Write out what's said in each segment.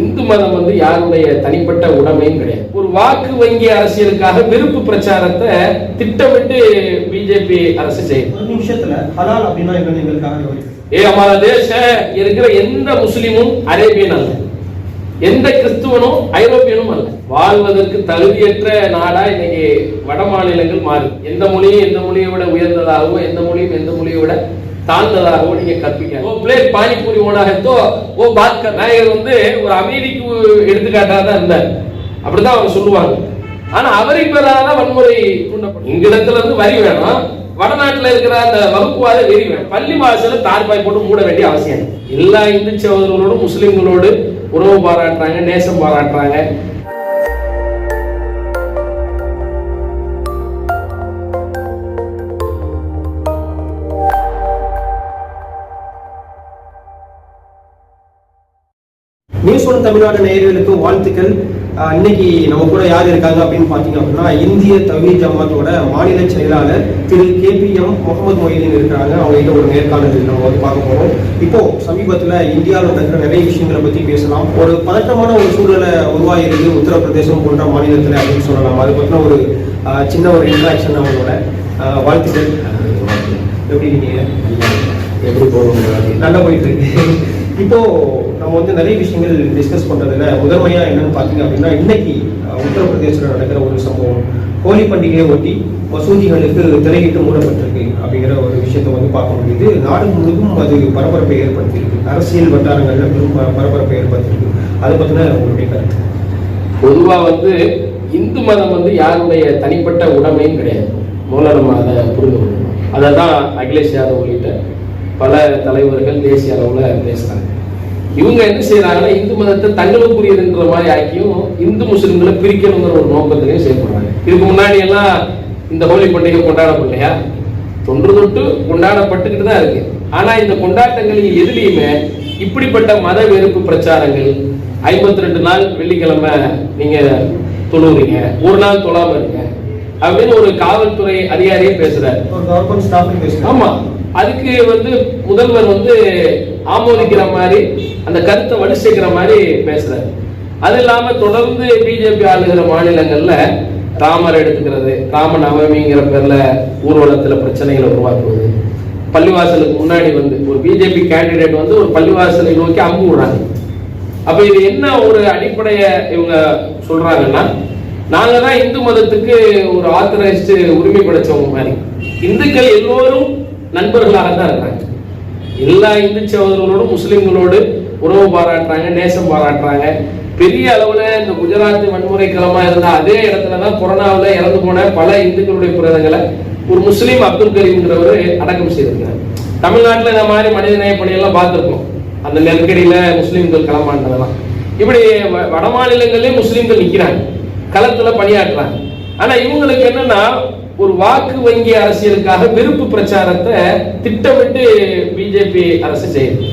இந்து மதம் வந்து யாருடைய தனிப்பட்ட உடைமையும் கிடையாது. ஒரு வாக்கு வங்கி அரசியலுக்காக வெறுப்பு பிரச்சாரத்தை திட்டமிட்டு பிஜேபி அரசு செய்யுது ஒரு நிமிஷத்துல ஹலால் அப்படின்னா எங்களுக்காக. ஏ அம்மா தேச இருக்கிற எந்த முஸ்லிமும் அரேபியன் அல்ல. எந்த கிறிஸ்துவனும் ஐரோப்பியனும் அல்ல. வாழ்வதற்கு தகுதியற்ற நாடா இன்னைக்கு வட மாநிலங்கள் மாறுது எந்த மொழியும் எந்த மொழியை விட உயர்ந்ததாகவோ எந்த மொழியும் எந்த மொழியை விட தாழ்ந்ததாக நீங்க கற்பிக்க ஓ பிளேட் பானிபூரி ஓனாகத்தோ ஓ பாத்கர் நாயகர் வந்து ஒரு அமைதிக்கு எடுத்துக்காட்டாக தான் இருந்தார். அப்படிதான் அவங்க சொல்லுவாங்க. ஆனா அவரை பெறாத வன்முறை தூண்டப்படும் இங்கிடத்துல இருந்து வரி வேணும் வடநாட்டுல இருக்கிற அந்த வகுப்புவாத வெறி வேணும். பள்ளி வாசல தார்பாய் போட்டு மூட வேண்டிய அவசியம். எல்லா இந்து சகோதரர்களோடு முஸ்லிம்களோடு உறவு பாராட்டுறாங்க நேசம் பாராட்டுறாங்க. தமிழ்நாடு நேயர்களுக்கு வாழ்த்துக்கள். இன்னைக்கு நம்ம கூட யார் இருக்காங்க அப்படின்னு பார்த்தீங்க அப்படின்னா இந்திய தவி ஜமாத்தோட மாநில செயலாளர் Thiru K P M Mohammed Moideen இருக்கிறாங்க. அவங்க கிட்ட ஒரு நேர்காணல் நம்ம வந்து பார்க்க போறோம். இப்போ சமீபத்தில் இந்தியாவில் நடக்கிற நிறைய விஷயங்களை பத்தி பேசலாம். ஒரு பதட்டமான ஒரு சூழலை உருவாகிருக்கு உத்தரப்பிரதேசம் போன்ற மாநிலத்தில் அப்படின்னு சொல்லலாம். அது பற்றின ஒரு சின்ன ஒரு இன்ட்ராக்ஷன் அவங்களோட. வாழ்த்துக்கள். எப்படி இருக்கீங்க? எப்படி போகணும் நல்லா போயிட்டு இருக்கு. இப்போ நம்ம வந்து நிறைய விஷயங்கள் டிஸ்கஸ் பண்றதுல முதன்மையா என்னன்னு பாத்தீங்க அப்படின்னா இன்னைக்கு அஹ், உத்தரப்பிரதேசத்தில் நடக்கிற ஒரு சம்பவம். ஹோலி பண்டிகையை ஒட்டி மசூதிகளுக்கு திரையிட்டு மூடப்பட்டிருக்கு அப்படிங்கிற ஒரு விஷயத்தை வந்து பார்க்க முடியுது. நாடு முழுவதும் அது பரபரப்பை ஏற்படுத்தியிருக்கு. அரசியல் வட்டாரங்கள்ல பெரும் பரபரப்பை ஏற்படுத்தியிருக்கு. அதை பத்தின உங்களுடைய கருத்து. பொதுவா வந்து இந்து மதம் வந்து யாருடைய தனிப்பட்ட உடமையும் கிடையாது. மூலம் நம்ம அதை புரிந்து கொள்ளணும் அதை தான் அகிலேஷ் யாதவ் உள்ளிட்ட பல தலைவர்கள் தேசிய அளவில் பேசுறாங்க. இவங்க என்ன செய்யறாங்கன்னா இந்து மதத்தை தங்களுக்குரியதுன்ற மாதிரி ஆக்கியும் இந்து முஸ்லிம்களை பிரிக்கணுங்கிற ஒரு நோக்கத்திலையும் செயல்படுறாங்க. இதுக்கு முன்னாடி எல்லாம் இந்த ஹோலி பண்டிகை கொண்டாடப்படலையா தொன்று தொட்டு கொண்டாடப்பட்டுக்கிட்டு தான் இருக்கு. ஆனா இந்த கொண்டாட்டங்களில் எதுலேயுமே இப்படிப்பட்ட மத வெறுப்பு பிரச்சாரங்கள் ஐம்பத்தி ரெண்டு நாள் வெள்ளிக்கிழமை நீங்க தொழுவுறீங்க ஒரு நாள் தொழாம இருங்க அப்படின்னு ஒரு காவல்துறை அதிகாரியே பேசுறாரு. ஆமா. அதுக்கு வந்து முதல்வர் வந்து ஆமோதிக்கிற மாதிரி அந்த கருத்தை வடிச்சுக்கிற மாதிரி பேசுறாரு. அது இல்லாம தொடர்ந்து பிஜேபி ஆளுகிற மாநிலங்கள்ல ராமர் எடுத்துக்கிறது ராம நவமிங்கிற பேர்ல ஊர்வலத்துல பிரச்சனைகளை உருவாக்குவது. பள்ளிவாசலுக்கு முன்னாடி வந்து ஒரு பிஜேபி கேண்டிடேட் வந்து ஒரு பள்ளிவாசலை நோக்கி அம்பு விடுறாங்க. அப்ப இது என்ன ஒரு அடிப்படைய இவங்க சொல்றாங்கன்னா நாங்க தான் இந்து மதத்துக்கு ஒரு ஆத்தரைஸ்டு உரிமை படைச்சவங்க மாதிரி. இந்துக்கள் எல்லோரும் நண்பர்களாக தான் இருக்காங்க. எல்லா இந்து சகோதரர்களோடும் முஸ்லீம்களோடு உறவு பாராட்டுறாங்க நேசம் பாராட்டுறாங்க. பெரிய அளவில் இந்த குஜராத் வன்முறை களமாக இருந்த அதே இடத்துல தான் கொரோனாவில் இறந்து போன பல இந்துக்களுடைய புரதங்களை ஒரு முஸ்லீம் அப்துல் கரீம்ங்கிறவர் அடக்கம் செய்திருக்காரு தமிழ்நாட்டில் இந்த மாதிரி மனிதநேய பணியெல்லாம் பார்த்துருக்கோம். அந்த நெருக்கடியில் முஸ்லீம்கள் களமாண்டதெல்லாம் இப்படி வ- வட மாநிலங்களிலே முஸ்லீம்கள் நிற்கிறாங்க களத்தில் பணியாற்றுறாங்க. ஆனால் இவங்களுக்கு என்னன்னா ஒரு வாக்கு வங்கி அரசியலுக்காக விருப்பு பிரச்சாரத்தை திட்டமிட்டு பிஜேபி அரசு செய்யுது.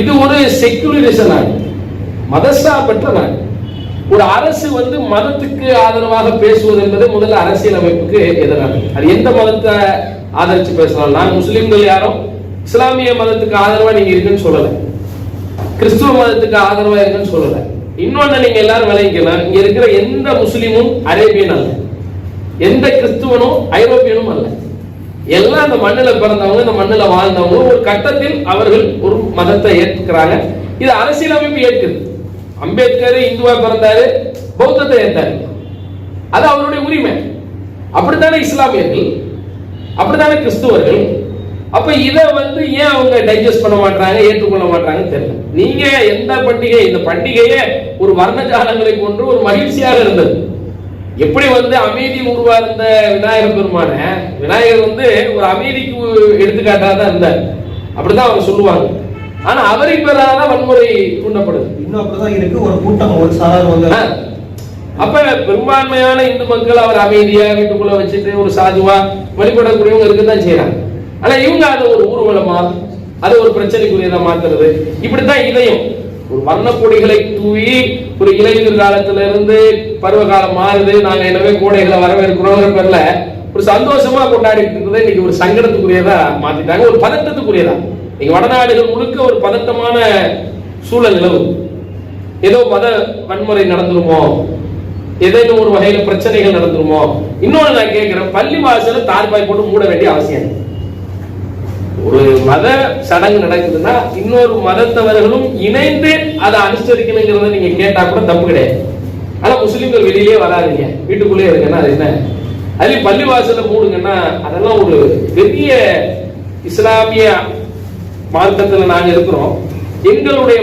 இது ஒரு செக்குலரிச நாடு மதசார்பற்ற நாடு. ஒரு அரசு வந்து மதத்துக்கு ஆதரவாக பேசுவது என்பது முதல்ல அரசியல் அமைப்புக்கு எதிரானது. அது எந்த மதத்தை ஆதரிச்சு பேசலாம்? நான் முஸ்லீம்கள் யாரும் இஸ்லாமிய மதத்துக்கு ஆதரவா நீங்க இருக்குன்னு சொல்லல. கிறிஸ்துவ மதத்துக்கு ஆதரவா இருக்குன்னு சொல்லல. இன்னொன்னு நீங்க எல்லாரும் விளைவிக்கலாம் இங்க இருக்கிற எந்த முஸ்லீமும் அரேபியன் அல்ல. எந்த கிறிஸ்துவனும் ஐரோப்பியனும் அல்ல. எல்லாம் அந்த மண்ணில் பிறந்தவங்க இந்த மண்ணில் வாழ்ந்தவங்க. ஒரு கட்டத்தில் அவர்கள் ஒரு மதத்தை ஏற்றுக்கிறாங்க. இது அரசியலமைப்பு ஏற்குது. அம்பேத்கர் இந்துவா பிறந்தாரு பௌத்தத்தை ஏற்றாரு. அது அவருடைய உரிமை. அப்படித்தானே இஸ்லாமியர்கள்? அப்படித்தானே கிறிஸ்துவர்கள்? அப்ப இதை வந்து ஏன் அவங்க டைஜஸ்ட் பண்ண மாட்டாங்க ஏற்றுக்கொள்ள மாட்டாங்கன்னு தெரியல. நீங்க எந்த பண்டிகை இந்த பண்டிகையே ஒரு வர்ணஜாலங்களை போன்று ஒரு மகிழ்ச்சியாக இருந்தது. எப்படி வந்து அமைதி உருவார்ந்த விநாயகர் பெருமான? விநாயகர் வந்து ஒரு அமைதிக்கு எடுத்துக்காட்டாக தான் இருந்தார். அப்படிதான் அவங்க சொல்லுவாங்க. ஆனா அவரை பெறாத வன்முறை தூண்டப்படுது. இன்னும் அப்படிதான் இருக்கு. ஒரு கூட்டம் ஒரு சாரார் வந்து. அப்ப பெரும்பான்மையான இந்து மக்கள் அவர் அமைதியா வீட்டுக்குள்ள வச்சுட்டு ஒரு சாதுவா வழிபடக்கூடியவங்க இருக்கத்தான் செய்யறாங்க ஆனா இவங்க அதை ஒரு ஊர்வலமா அதை ஒரு பிரச்சனைக்குரியதா மாத்துறது? இப்படித்தான் இதையும். ஒரு வண்ணக்கொடிகளை தூவி ஒரு இளைஞர் காலத்துல இருந்து பருவ காலம் மாறுது. நாங்க எனவே கோடைகளை வரவேற்கிறோங்கிற பேர்ல ஒரு சந்தோஷமா கொண்டாடிட்டு இருக்கிறதை இன்னைக்கு ஒரு சங்கடத்துக்குரியதா மாத்திட்டாங்க. ஒரு பதட்டத்துக்குரியதா. நீங்க வடநாடுகள் முழுக்க ஒரு பதட்டமான சூழல் நிலவு ஏதோ மத வன்முறை நடந்துருமோ? ஏதேனும் ஒரு வகையில பிரச்சனைகள் நடந்துருமோ? இன்னொன்னு நான் கேட்கிறேன். பள்ளி வாசல தார்பாய் போட்டு மூட வேண்டிய அவசியம். இல்லை. ஒரு மத சடங்கு நடக்குதுன்னா இன்னொரு மதத்தவர்களும் இணைந்து அதை அனுசரிக்கணுங்கிறத நீங்க கேட்டா கூட தப்பு கிடையாது. ஆனா முஸ்லிம்கள் வெளியிலே வராதீங்க. வீட்டுக்குள்ளே இருக்குன்னா அது என்ன? அதுலயும் பள்ளிவாசல மூடுங்கன்னா அதெல்லாம் ஒரு பெரிய இஸ்லாமிய மார்க்கத்துல நாங்க இருக்கிறோம். எங்களுடைய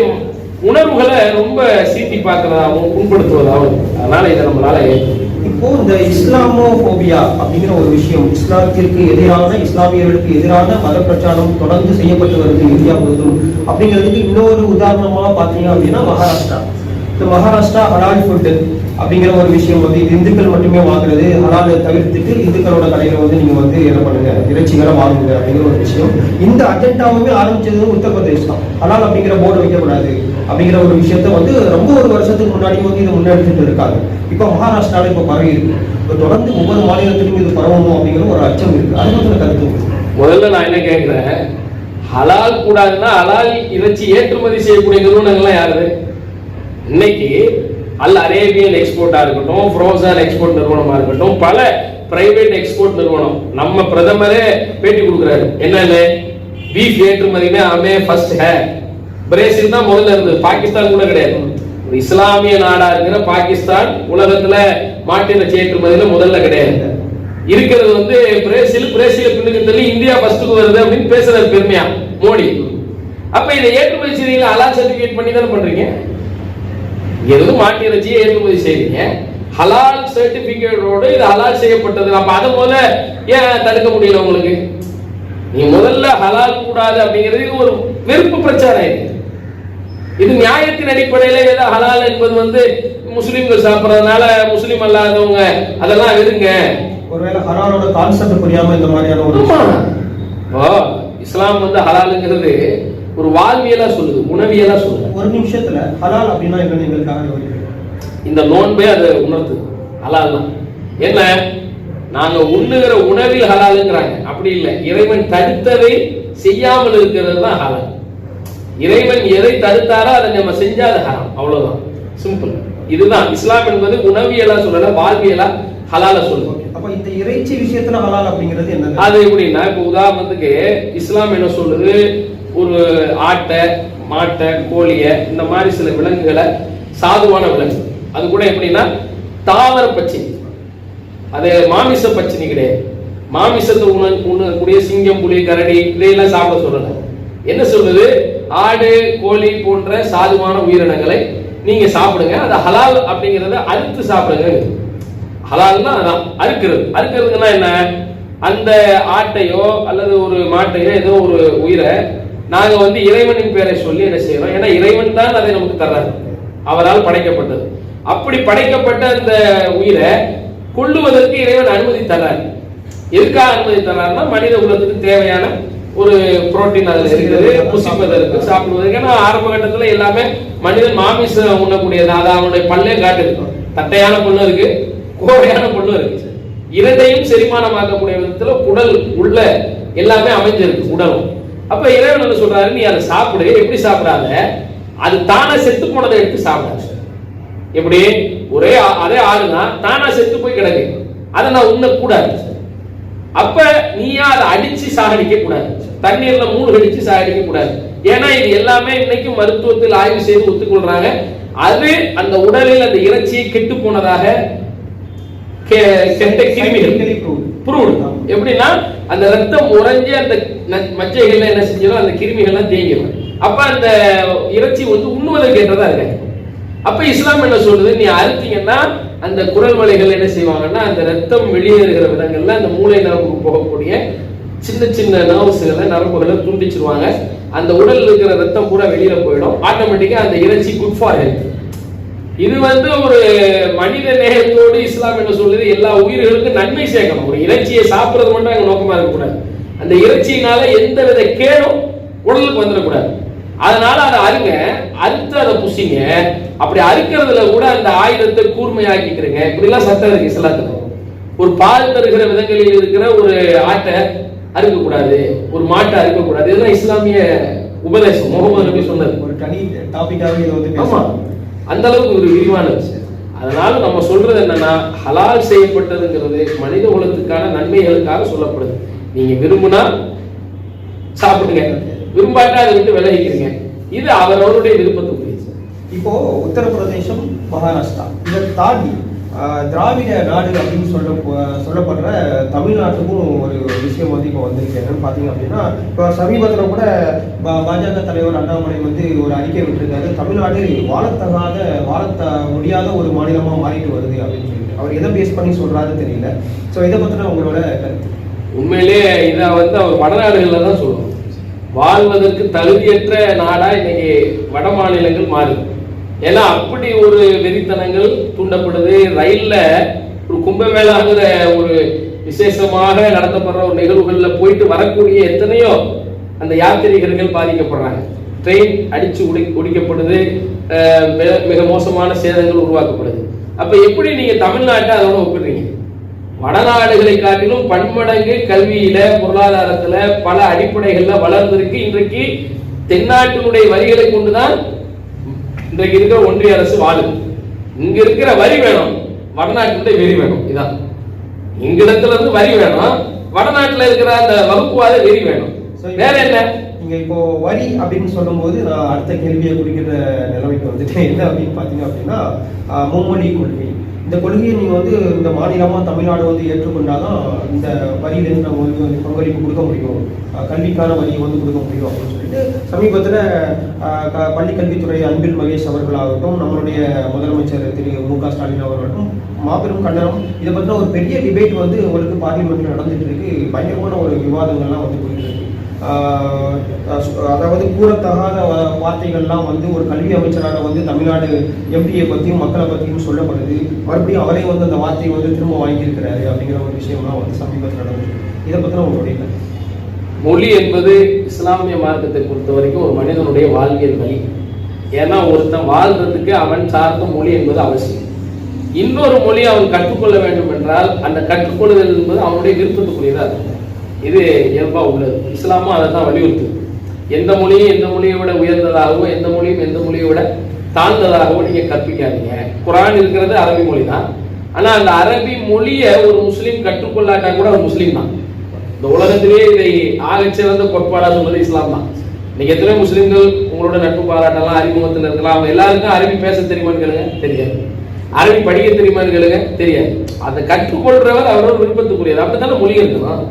உணர்வுகளை ரொம்ப சீட்டி பார்க்கறதாகவும் புண்படுத்துவதாகவும் அதனால இதை நம்மளால இப்போ இந்த இஸ்லாமோபோபியா அப்படிங்கிற ஒரு விஷயம் இஸ்லாத்திற்கு எதிரான இஸ்லாமியர்களுக்கு எதிரான மத பிரச்சாரம் தொடர்ந்து செய்யப்பட்டு வருது இந்தியா முழுவதும். அப்படிங்கிறதுக்கு இன்னொரு உதாரணமா பாத்தீங்க அப்படின்னா மகாராஷ்டிரா. இந்த மகாராஷ்டிரா ஹலால் ஃபுட்டு அப்படிங்கிற ஒரு விஷயம் வந்து இது இந்துக்கள் மட்டுமே வாங்குறது. ஹலால் தவிர்த்துட்டு இந்துக்களோட கடையில வந்து நீங்க வந்து என்ன பண்ணுங்க இறைச்சிகளை வாங்குங்க அப்படிங்கிற ஒரு விஷயம். இந்த அஜெண்டாவுமே ஆரம்பிச்சது உத்தரப்பிரதேஷ் தான். ஹலால் அப்படிங்கிற போர்டு வைக்கக்கூடாது அப்படிங்கிற ஒரு விஷயத்த வந்து ரொம்ப ஒரு வருஷத்துக்கு முன்னாடி வந்து இதை முன்னெடுத்துட்டு இருக்காங்க. இப்போ மகாராஷ்டிராவில் இப்போ பரவி இருக்கு. இப்போ தொடர்ந்து ஒவ்வொரு மாநிலத்திலும் இது பரவணும் அப்படிங்கிற ஒரு அச்சம் இருக்கு. அது வந்து கருத்து முதல்ல நான் என்ன கேட்கிறேன் ஹலால் கூடாதுன்னா ஹலால் இறைச்சி ஏற்றுமதி செய்யக்கூடிய நிறுவனங்கள்லாம் யாரு? இன்னைக்கு அல் அரேபியன் எக்ஸ்போர்ட்டா இருக்கட்டும் ஃப்ரோசன் எக்ஸ்போர்ட் நிறுவனமா இருக்கட்டும் பல பிரைவேட் எக்ஸ்போர்ட் நிறுவனம். நம்ம பிரதமரே பேட்டி கொடுக்குறாரு. என்னன்னு பீஃப் ஏற்றுமதினா அமே ஃபர்ஸ்ட் ஹே பிரேசில் தான் முதல்ல இருந்தது. பாகிஸ்தான் கூட கிடையாது. இஸ்லாமிய நாடா இருக்கிற பாகிஸ்தான் உலகத்துல மாட்டின ஏற்றுமதியில முதல்ல கிடையாது. இருக்கிறது வந்து பிரேசில் பிரேசில பின்னுக்கு தள்ளி இந்தியா ஃபர்ஸ்ட்டுக்கு வருது அப்படின்னு பேசுறாரு பெருமையா? மோடி. அப்ப இதை ஏற்றுமதி செய்றீங்களா அலா சர்டிபிகேட் பண்ணி தானே பண்றீங்க? எதுவும் மாட்டு இறைச்சியை ஏற்றுமதி செய்றீங்க? ஹலால் சர்டிபிகேட்டோடு இது ஹலால் செய்யப்பட்டது. அப்ப அதை போல ஏன் தடுக்க முடியல உங்களுக்கு? நீ முதல்ல ஹலால் கூடாது அப்படிங்கிறது ஒரு வெறுப்பு பிரச்சாரம் இது நியாயத்தின் அடிப்படையில ஏதோ ஹலால் என்பது வந்து முஸ்லிம்கள் சாப்பிடறதுனால முஸ்லிம் அல்லாதவங்க அதெல்லாம் இருங்க ஒருவேளை ஹலாலோட கான்செப்ட் புரியாம இந்த மாதிரியான ஒரு. இப்போ இஸ்லாம் வந்து ஹலாலுங்கிறது ஒரு வாழ்வியலா சொல்லுது உணவியலா சொல்லுது. ஒரு நிமிஷத்துல ஹலால் அப்படின்னா என்னன்னு எங்களுக்காக. இந்த நோன்பே அதை உணர்த்துது. ஹலால் தான். என்ன? நாங்க உண்ணுகிற உணவில் ஹலாலுங்கிறாங்க. அப்படி இல்லை. இறைவன் தடுத்ததை செய்யாமல் இருக்கிறது தான் ஹலால். இறைவன் எதை தடுத்தாரோ அதை நம்ம செஞ்சா அது ஹராம். அவ்வளவுதான். சிம்பிள் இதுதான். இஸ்லாம் என்பது உணவியலா சொல்லல வாழ்வியலா ஹலால சொல்லுவாங்க. அப்ப இந்த இறைச்சி விஷயத்துல ஹலால் அப்படிங்கிறது என்னது? அது எப்படின்னா இப்போ உதாரணத்துக்கு இஸ்லாம் என்ன சொல்லுது? ஒரு ஆட்டை மாட்டை கோழியை இந்த மாதிரி சில விலங்குகளை சாதுவான விலங்கு. அது கூட எப்படின்னா தாவர பச்சினி அது மாமிச பச்சினி கிடையாது. மாமிசத்தை உண உண்ணக்கூடிய சிங்கம் புலி கரடி இதையெல்லாம் சாப்பிட சொல்லல. என்ன சொல்லுது? ஆடு கோழி போன்ற சாதுவான உயிரினங்களை நீங்க சாப்பிடுங்க. அது ஹலால் அப்படிங்கறத அறுத்து சாப்பிடுங்க. ஹலால்னா அதான் அறுக்கிறது. அறுக்கிறதுனா என்ன? அந்த ஆட்டையோ அல்லது ஒரு மாட்டையோ ஏதோ ஒரு உயிரை நாங்க வந்து இறைவனின் பேரை சொல்லி என்ன செய்யறோம்? ஏன்னா இறைவன் தான் அதை நமக்கு தர்றாரு. அவரால் படைக்கப்பட்டது. அப்படி படைக்கப்பட்ட அந்த உயிரை கொள்ளுவதற்கு இறைவன் அனுமதி தர்றாரு. எதுக்காக அனுமதி தர்றாருன்னா மனித குலத்துக்கு தேவையான ஒரு புரோட்டீன் அதில் இருக்குது புசிப்பதற்கு சாப்பிடுவதற்கு. ஏன்னா ஆரம்ப கட்டத்துல எல்லாமே மனிதன் மாமிசம் உண்ணக்கூடியது. அதை அவனுடைய பல்லே காட்டுது. தட்டையான பொண்ணு இருக்கு கோடையான பொண்ணு இருக்கு. இரண்டையும் செரிமானமாக்கக்கூடிய விதத்துல குடல் உள்ள எல்லாமே அமைஞ்சிருக்கு உடலும். அப்ப இறைவன் என்ன சொல்றாரு நீ அதை சாப்பிடு. எப்படி சாப்பிடாத? அது தானே செத்து போனதை எடுத்து சாப்பிடாது. எப்படி? ஒரே ஆ- அதே ஆளுதான் தானா செத்து போய் கிடக்கு. அதை நான் உண்ணக்கூடாது. அப்ப நீயா அதை அடிச்சு சாகடிக்க கூடாது. தண்ணீர்ல மூழ்கடிச்சு சாகடிக்க கூடாது. ஏன்னா இது எல்லாமே இன்னைக்கு மருத்துவத்தில் ஆய்வு செய்து ஒத்துக்கொள்றாங்க. அது அந்த உடலில் அந்த இறைச்சியை கெட்டு போனதாக கெட்ட கிருமிகள். ப்ரூவ்டு எப்படின்னா அந்த ரத்தம் உறைஞ்சு அந்த மச்சைகள்ல என்ன செஞ்சிடும் அந்த கிருமிகள்லாம் தேங்கிடும் அப்ப அந்த இறைச்சி வந்து உண்ணுவதற்கு ஏற்றதா இருக்கு? அப்ப இஸ்லாம் என்ன சொல்லுது? நீ அறுத்தீங்கன்னா அந்த குரல் வலைகள் என்ன செய்வாங்கன்னா அந்த ரத்தம் வெளியேறுகிற விதங்கள்ல அந்த மூளை நரம்புக்கு போகக்கூடிய சின்ன சின்ன நர்வ்ஸ்களை நரம்புகளை துண்டிச்சிருவாங்க. அந்த உடல்ல இருக்கிற ரத்தம் பூரா வெளியில போயிடும். ஆட்டோமேட்டிக்கா அந்த இறைச்சி குட் ஃபார் ஹெல்த் இது வந்து ஒரு மனித நேயத்தோடு இஸ்லாம் என்ன சொல்லுது எல்லா உயிர்களுக்கும் நன்மை சேர்க்கணும் ஒரு இறைச்சியை சாப்பிடுறது மட்டும் அங்கே நோக்கமா இருக்கக்கூடாது. அந்த இறைச்சியினால எந்த வித கேடும் உடலுக்கு வந்துடக்கூடாது. அதனால அதை அருங்க அறுத்து அதை புசிங்க. அப்படி அறுக்கிறதுல கூட அந்த ஆயுதத்தை கூர்மையாக்கிக்கிறீங்க. இப்படிலாம் சத்தம் இருக்கு இஸ்லாத்துல. ஒரு பால் தருகிற விதங்களில் இருக்கிற ஒரு ஆட்டை அறுக்கக்கூடாது ஒரு மாட்டை அறுக்கக்கூடாது. இதெல்லாம் இஸ்லாமிய உபதேசம். முகமது நபி சொன்னது. ஒரு தனி டாபிக்காவே இதை வந்து ஆமா. அந்த அளவுக்கு ஒரு விரிவான விஷயம். அதனால நம்ம சொல்றது என்னன்னா ஹலால் செய்யப்பட்டதுங்கிறது மனித குலத்துக்கான நன்மைகளுக்காக சொல்லப்படுது. நீங்க விரும்புனா சாப்பிடுங்க. விரும்பாட்டா அதை விட்டு விலகிக்கிறீங்க. இது அவரவருடைய விருப்பத்துக்குரியது இப்போ உத்தரப்பிரதேசம் மகாராஷ்டிரா. இதை தாண்டி திராவிட நாடு அப்படின்னு சொல்ல சொல்லப்படுற தமிழ்நாட்டுக்கும் ஒரு விஷயம் வந்து இப்போ வந்திருக்கு. என்னன்னு பார்த்தீங்க அப்படின்னா இப்போ சமீபத்தில் கூட பா- பாஜக தலைவர் அண்ணாமலை வந்து ஒரு அறிக்கை விட்டுருக்காரு. தமிழ்நாடு வாழத்தகாத வாழத்த முடியாத ஒரு மாநிலமாக மாறிட்டு வருது அப்படின்னு சொல்லிட்டு. அவர் எதை பேஸ் பண்ணி சொல்றாருன்னு தெரியல. ஸோ இதை பற்றின உங்களோட கருத்து. உண்மையிலே இதை வந்து அவர் வடநாடுகளில் தான் சொல்லணும் வாழ்வதற்கு தகுதியற்ற நாடாக இன்னைக்கு வட மாநிலங்கள் மாறுது. ஏன்னா அப்படி ஒரு வெறித்தனங்கள் தூண்டப்படுது. ரயில்ல ஒரு கும்பமேளாங்கிற ஒரு விசேஷமாக நடத்தப்படுற ஒரு நிகழ்வுகளில் போயிட்டு வரக்கூடிய எத்தனையோ அந்த யாத்திரிகர்கள் பாதிக்கப்படுறாங்க. ட்ரெயின் அடிச்சு உடி ஒடிக்கப்படுது. மிக- மிக மோசமான சேதங்கள் உருவாக்கப்படுது. அப்ப எப்படி நீங்க தமிழ்நாட்டை அதோட ஒப்பிடுறீங்க? வடநாடுகளை காட்டிலும் பன்மடங்கு கல்வியில பொருளாதாரத்துல பல அடிப்படைகள்ல வளர்ந்திருக்கு. இன்றைக்கு தென்னாட்டினுடைய வரிகளை கொண்டுதான் இன்றைக்கு இருக்கிற ஒன்றிய அரசு வாழுது இங்க இருக்கிற வரி வேணும். வடநாட்டினுடைய வெறி வேணும். இதான். எங்கிடத்துல இருந்து வரி வேணும். வடநாட்டுல இருக்கிற அந்த வகுப்புவாத வெறி வேணும். வேற என்ன? நீங்க இப்போ வரி அப்படின்னு சொல்லும்போது நான் அடுத்த கேள்வியை குறிக்கிற நிலைமைக்கு வந்துட்டேன் என்ன அப்படின்னு பாத்தீங்க அப்படின்னா மும்மொழி கொள்கை. இந்த கொள்கையை நீங்க வந்து இந்த மாநிலமா தமிழ்நாடு வந்து ஏற்றுக்கொண்டாதான் இந்த வரியிலிருந்து நம்ம வந்து பங்களிப்பு கொடுக்க முடியும். கல்விக்கான வரியை வந்து கொடுக்க முடியும் அப்படின்னு சொல்லிட்டு சமீபத்தில் பள்ளிக்கல்வித்துறை அன்பில் மகேஷ் அவர்களாகட்டும் நம்மளுடைய முதலமைச்சர் திரு மு க ஸ்டாலின் அவர்களாகட்டும் மாபெரும் கண்டனம். இதை பற்றின ஒரு பெரிய டிபேட் வந்து உங்களுக்கு பார்லிமெண்ட்டில் நடந்துட்டு இருக்கு. பயங்கரமான ஒரு விவாதங்கள்லாம் வந்து போயிட்டு இருக்கு. அதாவது கூறத்தகாத வார்த்தைகள்லாம் வந்து ஒரு கல்வி அமைச்சராக வந்து தமிழ்நாடு எம்பியை பற்றியும் மக்களை பற்றியும் சொல்லப்படுது. மறுபடியும் அவரே வந்து அந்த வார்த்தையை வந்து திரும்ப வாங்கியிருக்கிறாரு அப்படிங்கிற ஒரு விஷயம்லாம் வந்து சமீபத்தில் நடந்தது இதை பற்றின உங்களுடைய கருத்து. மொழி என்பது இஸ்லாமிய மார்க்கத்தை பொறுத்த வரைக்கும் ஒரு மனிதனுடைய வாழ்வியல் வழி. ஏன்னா ஒருத்தன் வாழ்றதுக்கு அவன் சார்ந்த மொழி என்பது அவசியம். இன்னொரு மொழி அவன் கற்றுக்கொள்ள வேண்டும் என்றால் அந்த கற்றுக்கொள்ளுதல் என்பது அவனுடைய விருப்பத்துக்குரியதாக இருக்கும். இது இயல்பாக உள்ளது. இஸ்லாமும் அதை தான் வலியுறுத்துது. எந்த மொழியும் எந்த மொழியை விட உயர்ந்ததாகவோ எந்த மொழியும் எந்த மொழியை விட தாழ்ந்ததாகவோ நீங்கள் கற்பிக்காதீங்க. குரான் இருக்கிறது அரபி மொழி தான் ஆனால் அந்த அரபி மொழியை ஒரு முஸ்லீம் கற்றுக்கொள்ளாட்டா கூட ஒரு முஸ்லீம் தான். இந்த உலகத்திலேயே இதை ஆகச்சிறந்த கோட்பாடா சொல்வது இஸ்லாம் தான். இன்னைக்கு எத்தனை முஸ்லீம்கள் உங்களோட நட்பு பாராட்டெல்லாம் அறிமுகத்தில் இருக்கலாம். அவங்க எல்லாருக்கும் அரபி பேச தெரியுமான்னு கேளுங்க. தெரியாது. அரபி படிக்க தெரியுமான்னு கேளுங்க. தெரியாது. அதை கற்றுக்கொள்றவர் அவரோட விருப்பத்துக்குரியது அப்படித்தானே மொழி இருக்கணும்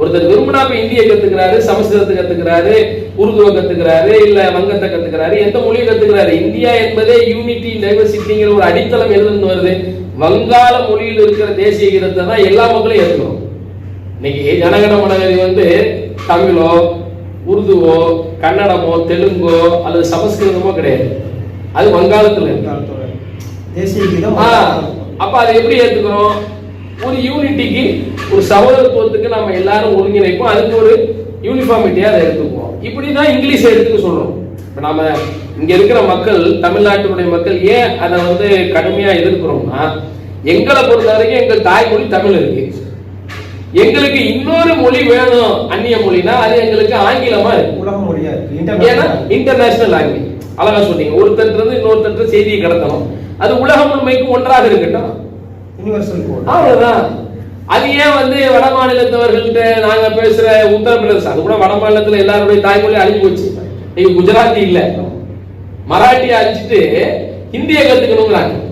ஒருத்தர் விரும்பினா இப்ப இந்தியை கத்துக்கிறாரு சமஸ்கிருதத்தை கத்துக்கிறாரு உருதுவை கத்துக்கிறாரு இல்ல வங்கத்தை கத்துக்கிறாரு எந்த மொழியை கத்துக்கிறாரு? இந்தியா என்பதே யூனிட்டி டைவர்சிட்டிங்கிற ஒரு அடித்தளம் எதிர்ந்து வருது? வங்காள மொழியில் இருக்கிற தேசிய கீதத்தை தான் எல்லா மக்களும் ஏற்றுக்கிறோம் இன்னைக்கு ஜனகண மனகதி வந்து தமிழோ உருதுவோ கன்னடமோ தெலுங்கோ அல்லது சமஸ்கிருதமோ கிடையாது. அது வங்காளத்துல தேசிய கீதம் அப்ப அதை எப்படி ஏத்துக்கிறோம்? ஒரு யூனிட்டிக்கு ஒரு சகோதரத்துவத்துக்கு நம்ம எல்லாரும் ஒருங்கிணைப்போம். அதுக்கு ஒரு யூனிஃபார்மிட்டியா அதை எடுத்துக்குவோம். இப்படிதான் இங்கிலீஷ் எடுத்துக்க சொல்றோம். இப்ப நாம இங்க இருக்கிற மக்கள் தமிழ்நாட்டினுடைய மக்கள் ஏன் அதை வந்து கடுமையா எதிர்க்கிறோம்னா எங்களை பொறுத்த வரைக்கும் எங்கள் தாய்மொழி தமிழ் இருக்கு. எங்களுக்கு இன்னொரு மொழி வேணும் அந்நிய மொழினா அது எங்களுக்கு ஆங்கிலமா இருக்கு. உலக மொழியா இருக்கு ஏன்னா இன்டர்நேஷனல் லாங்குவேஜ் அழகா சொன்னீங்க. ஒருத்தர் இருந்து இன்னொருத்தர் செய்தியை கடத்தணும். அது உலக முழுமைக்கு ஒன்றாக இருக்கட்டும். அவ்வளவுதான். அது ஏன் வந்து வட மாநிலத்தவர்கள்ட்ட நாங்க பேசுற உத்தரப்பிரதேசம் அது கூட வட மாநிலத்துல எல்லாருடைய தாய்மொழி அழிஞ்சு போச்சு. நீங்க குஜராத்தி இல்ல. மராட்டியை அழிச்சிட்டு ஹிந்தியை கத்துக்கணுங்கிறாங்க.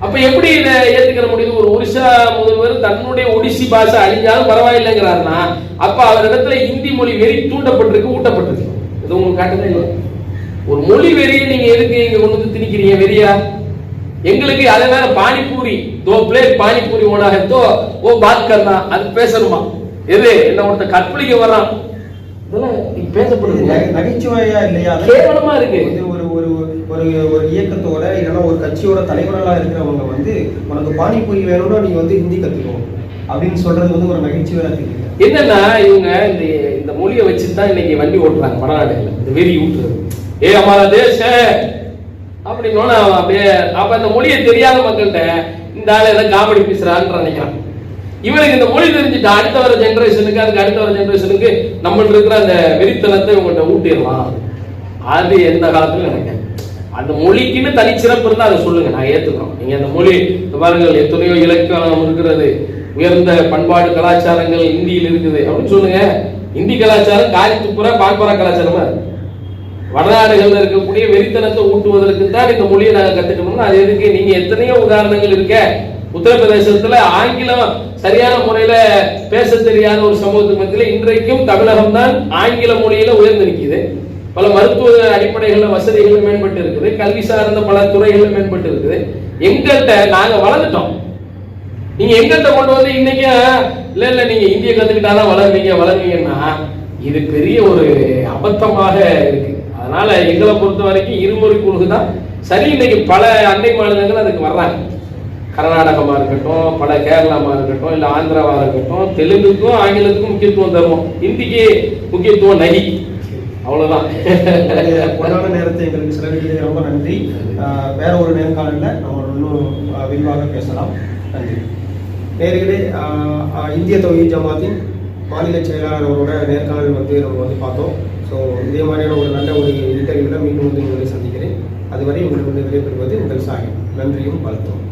அப்ப எப்படி இதை ஏத்துக்கிற முடியுது? ஒரு ஒரிசா முதல்வர் தன்னுடைய ஒடிசி பாஷை அழிஞ்சாலும் பரவாயில்லைங்கிறாருன்னா அப்ப அவரிடத்துல இந்தி மொழி வெறி தூண்டப்பட்டிருக்கு ஊட்டப்பட்டிருக்கு. இது உங்களுக்கு காட்டுதா இல்லையா? ஒரு மொழி வெறியை நீங்க எதுக்கு இங்க கொண்டு வந்து திணிக்கிறீங்க வெறியா? எங்களுக்கு அதே வேற பானிபூரி தோ பிளேட் பானிபூரி ஓனாக தோ ஓ பாத் கர்னா அது பேசணுமா? எது? என்ன ஒருத்த கற்பழிக்க வர்றான்? இதெல்லாம் பேசப்படுது. நகை- நகைச்சுவையா இல்லையா? கேவலமா இருக்கு. ஒரு ஒரு இயக்கத்தோட இல்லைன்னா ஒரு கட்சியோட தலைவர்களாக இருக்கிறவங்க வந்து உனக்கு பானிபூரி வேணும்னா நீங்கள் வந்து ஹிந்தி கத்துக்கோ அப்படின்னு சொல்றது வந்து ஒரு நகைச்சுவையா தெரியல என்னன்னா இவங்க இந்த இந்த மொழியை வச்சு தான் இன்னைக்கு வண்டி ஓட்டுறாங்க வடநாடுல இந்த வெறி ஊட்டுறது ஏ அம்மாரா தேச! அப்படின்னோட அப்படியே அப்ப இந்த மொழியை தெரியாத மக்கள்கிட்ட இந்த ஆள் ஏதோ காமெடி பேசுறான்னு நினைக்கிறான். இவனுக்கு இந்த மொழி தெரிஞ்சுட்டு அடுத்த வர ஜென்ரேஷனுக்கு அதுக்கு அடுத்த வர ஜெனரேஷனுக்கு நம்மள்ட்ட இருக்கிற அந்த வெறித்தனத்தை இவங்கள்ட்ட ஊட்டிடலாம். அது எந்த காலத்துலையும் நினைக்கிறேன் அந்த மொழிக்குன்னு தனிச்சிறப்பு இருந்தா அதை சொல்லுங்க நான் ஏத்துக்கிறோம். நீங்க அந்த மொழி பாருங்கள் எத்தனையோ இலக்கணம் இருக்கிறது. உயர்ந்த பண்பாடு கலாச்சாரங்கள் இந்தியில் இருக்குது. அப்படின்னு சொல்லுங்க. இந்தி கலாச்சாரம் காரி துப்புற பான்பரா கலாச்சாரமா? வடநாடுகளில் இருக்கக்கூடிய வெறித்தனத்தை ஊட்டுவதற்கு தான் இந்த மொழியை நாங்கள் கத்துக்கணும்னா அது எதுக்கு? நீங்க எத்தனையோ உதாரணங்கள் இருக்க. உத்தரப்பிரதேசத்துல ஆங்கிலம் சரியான முறையில பேச தெரியாத ஒரு சமூகத்துக்கு மத்தியில இன்றைக்கும் தமிழகம் தான் ஆங்கில மொழியில உயர்ந்து நிற்கிது பல மருத்துவ அடிப்படைகள்ல வசதிகள் மேம்பட்டு இருக்குது. கல்வி சார்ந்த பல துறைகள் மேம்பட்டு இருக்குது. எங்கள்கிட்ட நாங்க வளர்ந்துட்டோம். நீங்க எங்கள்கிட்ட கொண்டு வந்து இன்னைக்கு இல்ல இல்ல நீங்க இந்திய கத்துக்கிட்டாதான் வளருவீங்க வளருவீங்கன்னா இது பெரிய ஒரு அபத்தமாக இருக்கு. அதனால எங்களை பொறுத்த வரைக்கும் இருமொழி கொள்கை தான் சரி இன்னைக்கு பல அண்டை மாநிலங்கள் அதுக்கு வர்றாங்க. கர்நாடகமா இருக்கட்டும் பல கேரளாமா இருக்கட்டும் இல்ல ஆந்திராவா இருக்கட்டும் தெலுங்குக்கும் ஆங்கிலத்துக்கும் முக்கியத்துவம் தருவோம். ஹிந்திக்கு முக்கியத்துவம் நகி. அவ்வளவுதான். உங்களுடைய நேரத்தை எங்களுக்கு செலவிட்டது ரொம்ப நன்றி. வேற ஒரு நேர்காணலில் நம்ம இன்னும் விரிவாக பேசலாம். நன்றி. நேர்களே இந்திய தொழில் ஜமாத்தின் மாநில செயலாளர் அவரோட நேர்காணல் வந்து நம்ம வந்து பார்த்தோம். ஸோ இதே மாதிரியான ஒரு நல்ல ஒரு இன்டர்வியூவில் மீண்டும் வந்து உங்களை சந்திக்கிறேன். அதுவரை உங்களிடம் விடைபெறுவது உங்கள் சாகி நன்றியும் வாழ்த்தும்.